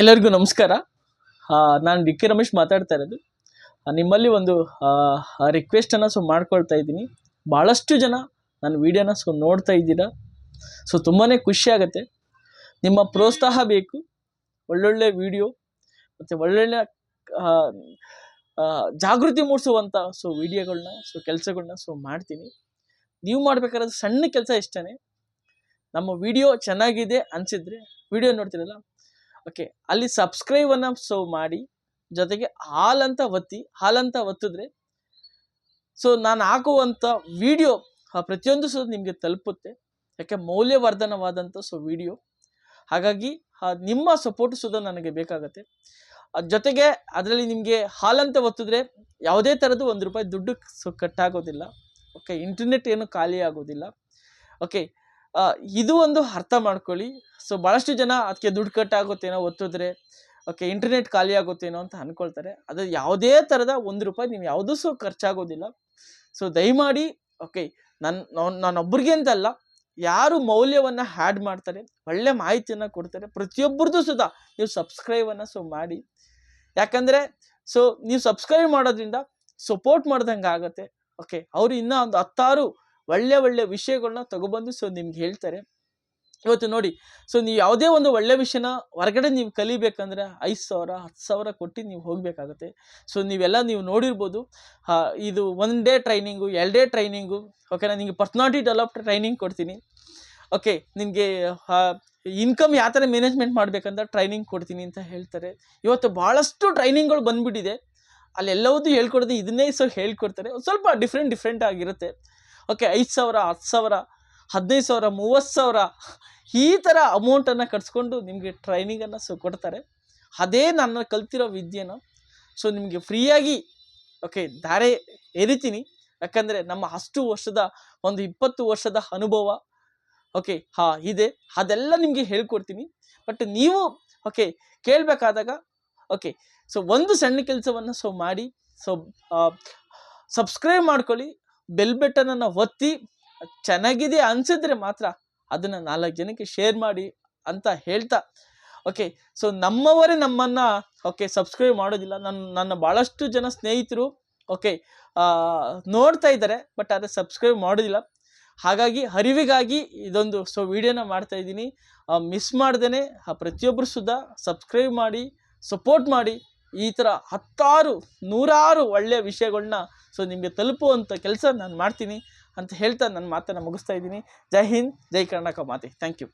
ಎಲ್ಲರಿಗೂ ನಮಸ್ಕಾರ. ನಾನು ಡಿ ಕೆ ರಮೇಶ್ ಮಾತಾಡ್ತಾ ಇರೋದು. ನಿಮ್ಮಲ್ಲಿ ಒಂದು ರಿಕ್ವೆಸ್ಟನ್ನು ಸೊ ಮಾಡ್ಕೊಳ್ತಾ ಇದ್ದೀನಿ. ಭಾಳಷ್ಟು ಜನ ನನ್ನ ವೀಡಿಯೋನ ಸೊ ನೋಡ್ತಾ ಇದ್ದೀರಾ. ಸೊ ತುಂಬಾ ಖುಷಿಯಾಗತ್ತೆ ನಿಮ್ಮ ಪ್ರೋತ್ಸಾಹ ಬೇಕು. ಒಳ್ಳೊಳ್ಳೆ ವಿಡಿಯೋ ಮತ್ತು ಒಳ್ಳೊಳ್ಳೆ ಜಾಗೃತಿ ಮೂಡಿಸುವಂಥ ಸೊ ವಿಡಿಯೋಗಳನ್ನ ಸೊ ಕೆಲಸಗಳನ್ನ ಸೊ ಮಾಡ್ತೀನಿ. ನೀವು ಮಾಡಬೇಕಾದ್ರೆ ಸಣ್ಣ ಕೆಲಸ ಇಷ್ಟೇ ನಮ್ಮ ವಿಡಿಯೋ ಚೆನ್ನಾಗಿದೆ ಅನಿಸಿದ್ರೆ ವಿಡಿಯೋ ನೋಡ್ತಿರಲ್ಲ ಓಕೆ ಅಲ್ಲಿ ಸಬ್ಸ್ಕ್ರೈಬನ್ನು ಸೊ ಮಾಡಿ, ಜೊತೆಗೆ ಹಾಲ್ ಅಂತ ಒತ್ತಿ ಹಾಲ್ ಒತ್ತಿದ್ರೆ ಸೊ ನಾನು ಹಾಕುವಂಥ ವಿಡಿಯೋ ಪ್ರತಿಯೊಂದು ಸಹ ನಿಮಗೆ ತಲುಪುತ್ತೆ. ಯಾಕೆ ಮೌಲ್ಯವರ್ಧನವಾದಂಥ ಸೊ ವಿಡಿಯೋ ಹಾಗಾಗಿ ನಿಮ್ಮ ಸಪೋರ್ಟ್ ಸುದ ನನಗೆ ಬೇಕಾಗತ್ತೆ. ಜೊತೆಗೆ ಅದರಲ್ಲಿ ನಿಮಗೆ ಹಾಲಂತ ಒತ್ತಿದ್ರೆ ಯಾವುದೇ ಥರದ್ದು ಒಂದು ರೂಪಾಯಿ ದುಡ್ಡು ಸೊ ಕಟ್ಟಾಗೋದಿಲ್ಲ. ಓಕೆ ಇಂಟರ್ನೆಟ್ ಏನು ಖಾಲಿ ಆಗೋದಿಲ್ಲ. ಓಕೆ ಇದು ಒಂದು ಅರ್ಥ ಮಾಡ್ಕೊಳ್ಳಿ. ಸೊ ಭಾಳಷ್ಟು ಜನ ಅದಕ್ಕೆ ದುಡ್ಡು ಕಟ್ಟಾಗುತ್ತೇನೋ ಒತ್ತಿದ್ರೆ, ಓಕೆ ಇಂಟರ್ನೆಟ್ ಖಾಲಿ ಆಗುತ್ತೇನೋ ಅಂತ ಅಂದ್ಕೊಳ್ತಾರೆ ಅದು ಯಾವುದೇ ಥರದ ಒಂದು ರೂಪಾಯಿ ನೀವು ಯಾವುದೂ ಸಹ ಖರ್ಚಾಗೋದಿಲ್ಲ. ಸೊ ದಯಮಾಡಿ, ಓಕೆ ನನ್ನ ನಾನೊಬ್ಬರಿಗೆ ಅಂತಲ್ಲ, ಯಾರು ಮೌಲ್ಯವನ್ನು ಹ್ಯಾಡ್ ಮಾಡ್ತಾರೆ, ಒಳ್ಳೆ ಮಾಹಿತಿಯನ್ನು ಕೊಡ್ತಾರೆ ಪ್ರತಿಯೊಬ್ಬರದ್ದು ಸುಧಾ ನೀವು ಸಬ್ಸ್ಕ್ರೈಬನ್ನು ಸೊ ಮಾಡಿ. ಯಾಕಂದರೆ ಸೊ ನೀವು ಸಬ್ಸ್ಕ್ರೈಬ್ ಮಾಡೋದ್ರಿಂದ ಸಪೋರ್ಟ್ ಮಾಡ್ದಂಗೆ ಆಗುತ್ತೆ ಓಕೆ, ಅವರು ಇನ್ನೂ ಒಂದು ಹತ್ತಾರು ಒಳ್ಳೆ ಒಳ್ಳೆ ವಿಷಯಗಳನ್ನ ತಗೊಬಂದು ಸೊ ನಿಮ್ಗೆ ಹೇಳ್ತಾರೆ. ಇವತ್ತು ನೋಡಿ ಸೊ ನೀವು ಯಾವುದೇ ಒಂದು ಒಳ್ಳೆ ವಿಷಯನ ಹೊರಗಡೆ ನೀವು ಕಲಿಬೇಕಂದ್ರೆ ಐದು ಸಾವಿರ, ಹತ್ತು ಸಾವಿರ ಕೊಟ್ಟು ನೀವು ಹೋಗಬೇಕಾಗುತ್ತೆ. ಸೊ ನೀವೆಲ್ಲ ನೀವು ನೋಡಿರ್ಬೋದು ಇದು ಒನ್ ಡೇ ಟ್ರೈನಿಂಗು ಎರಡು ಡೇ ಟ್ರೈನಿಂಗು ಓಕೆ ನಾನು ನಿಮಗೆ ಪರ್ಸ್ನಾಲಿಟಿ ಡೆವಲಪ್ ಟ್ರೈನಿಂಗ್ ಕೊಡ್ತೀನಿ. ಓಕೆ ನಿಮಗೆ ಇನ್ಕಮ್ ಯಾವ ಥರ ಮ್ಯಾನೇಜ್ಮೆಂಟ್ ಮಾಡಬೇಕಂತ ಟ್ರೈನಿಂಗ್ ಕೊಡ್ತೀನಿ ಅಂತ ಹೇಳ್ತಾರೆ. ಇವತ್ತು ಭಾಳಷ್ಟು ಟ್ರೈನಿಂಗ್ಗಳು ಬಂದುಬಿಟ್ಟಿದೆ. ಅಲ್ಲೆಲ್ಲವೂ ಹೇಳ್ಕೊಡೋದು ಇದನ್ನೇ ಸೊ ಹೇಳ್ಕೊಡ್ತಾರೆ. ಸ್ವಲ್ಪ ಡಿಫ್ರೆಂಟ್ ಡಿಫ್ರೆಂಟ್ ಆಗಿರುತ್ತೆ. ಓಕೆ, ಐದು ಸಾವಿರ, ಹತ್ತು ಸಾವಿರ, ಹದಿನೈದು ಸಾವಿರ, ಮೂವತ್ತು ಸಾವಿರ, ಈ ಥರ ಅಮೌಂಟನ್ನು ಕಟ್ಸ್ಕೊಂಡು ನಿಮಗೆ ಟ್ರೈನಿಂಗನ್ನು ಸೊ ಕೊಡ್ತಾರೆ. ಅದೇ ನಾನು ಕಲ್ತಿರೋ ವಿದ್ಯೆನ ಸೊ ನಿಮಗೆ ಫ್ರೀಯಾಗಿ ಓಕೆ ದಾರೆ ಎರಿತೀನಿ. ಯಾಕಂದರೆ ನಮ್ಮ ಅಷ್ಟು ವರ್ಷದ, ಒಂದು ಇಪ್ಪತ್ತು ವರ್ಷದ ಅನುಭವ ಓಕೆ ಹಾ, ಇದೆ. ಅದೆಲ್ಲ ನಿಮಗೆ ಹೇಳ್ಕೊಡ್ತೀನಿ. ಬಟ್ ನೀವು ಓಕೆ ಕೇಳಬೇಕಾದಾಗ ಓಕೆ ಸೊ ಒಂದು ಸಣ್ಣ ಕೆಲಸವನ್ನು ಸೊ ಮಾಡಿ ಸೊ ಸಬ್ಸ್ಕ್ರೈಬ್ ಮಾಡ್ಕೊಳ್ಳಿ. ಬೆಲ್ ಒತ್ತಿ ಚೆನ್ನಾಗಿದೆ ಅನಿಸಿದ್ರೆ ಮಾತ್ರ ಅದನ್ನು ನಾಲ್ಕು ಜನಕ್ಕೆ ಶೇರ್ ಮಾಡಿ ಅಂತ ಹೇಳ್ತಾ. ಓಕೆ ಸೊ ನಮ್ಮವರೇ ನಮ್ಮನ್ನು ಓಕೆ ಸಬ್ಸ್ಕ್ರೈಬ್ ಮಾಡೋದಿಲ್ಲ. ನನ್ನ ನನ್ನ ಭಾಳಷ್ಟು ಜನ ಸ್ನೇಹಿತರು ಓಕೆ ನೋಡ್ತಾ ಇದ್ದಾರೆ ಬಟ್ ಆದರೆ ಸಬ್ಸ್ಕ್ರೈಬ್ ಮಾಡೋದಿಲ್ಲ. ಹಾಗಾಗಿ ಅರಿವಿಗಾಗಿ ಇದೊಂದು ಸೊ ವಿಡಿಯೋನ ಮಾಡ್ತಾ ಇದ್ದೀನಿ. ಮಿಸ್ ಮಾಡ್ದೇ ಪ್ರತಿಯೊಬ್ಬರು ಸುದ್ದ ಸಬ್ಸ್ಕ್ರೈಬ್ ಮಾಡಿ ಸಪೋರ್ಟ್ ಮಾಡಿ ಈ ಥರ ಹತ್ತಾರು, ನೂರಾರು ಒಳ್ಳೆಯ ವಿಷಯಗಳನ್ನ ಸೊ ನಿಮಗೆ ತಲುಪುವಂಥ ಕೆಲಸ ನಾನು ಮಾಡ್ತೀನಿ ಅಂತ ಹೇಳ್ತಾ ನನ್ನ ಮಾತನ್ನು ಮುಗಿಸ್ತಾ ಇದ್ದೀನಿ. ಜೈ ಹಿಂದ್, ಜೈ ಕರ್ನಾಟಕ ಮಾತೆ. Thank you